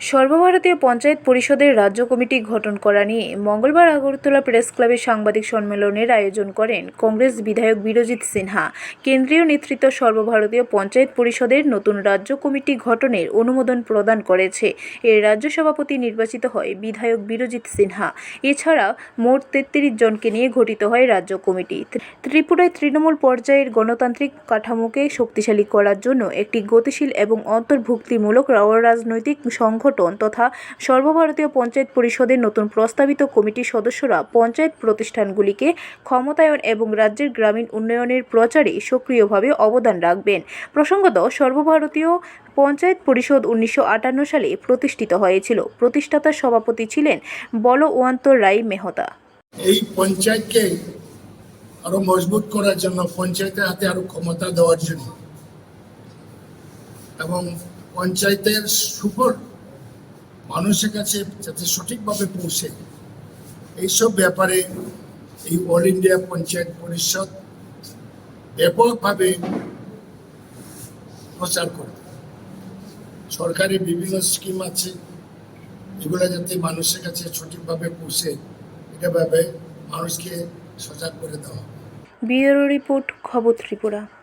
সর্বভারতীয় পঞ্চায়েত পরিষদের রাজ্য কমিটি গঠন করা নিয়ে মঙ্গলবার আগরতলা প্রেস ক্লাবে সাংবাদিক সম্মেলনের আয়োজন করেন কংগ্রেস বিধায়ক বিরজিৎ সিনহা। কেন্দ্রীয় নেতৃত্ব সর্বভারতীয় পঞ্চায়েত পরিষদের নতুন রাজ্য কমিটি গঠনের অনুমোদন প্রদান করেছে। এর রাজ্য সভাপতি নির্বাচিত হয় বিধায়ক বিরজিৎ সিনহা। এছাড়া মোট তেত্রিশ জনকে নিয়ে গঠিত হয় রাজ্য কমিটি। ত্রিপুরায় তৃণমূল পর্যায়ের গণতান্ত্রিক কাঠামোকে শক্তিশালী করার জন্য একটি গতিশীল এবং অন্তর্ভুক্তিমূলক রাজনৈতিক সংগঠন তথা সর্বভারতীয় পঞ্চায়েত পরিষদের নতুন প্রস্তাবিত কমিটির সদস্যরা পঞ্চায়েত প্রতিষ্ঠানগুলিকে ক্ষমতায়ন এবং রাজ্যের গ্রামীণ উন্নয়নের প্রচারে সক্রিয়ভাবে অবদান রাখবেন। প্রসঙ্গত, সর্বভারতীয় পঞ্চায়েত পরিষদ উনিশশো আটান্ন সালে প্রতিষ্ঠিত হয়েছিল। প্রতিষ্ঠাতার সভাপতি ছিলেন বলওয়ান্ত রায় মেহতা। এই পঞ্চায়েতকে আরও মজবুত করার জন্য, পঞ্চায়েতের হাতে আরও ক্ষমতা দেওয়ার জন্য এবং পঞ্চায়েতের সুফল মানুষের কাছে যাতে সঠিকভাবে পৌঁছে। এইসব ব্যাপারে এই অল ইন্ডিয়া পঞ্চায়েত পরিষদ ব্যাপকভাবে প্রচার করে। সরকারি বিভিন্ন স্কিম আছে, এগুলো যাতে মানুষের কাছে সঠিকভাবে পৌঁছে, এটা ভাবে মানুষকে সজাগ করে দেওয়া ব্যুরো রিপোর্ট, খবর ত্রিপুরা।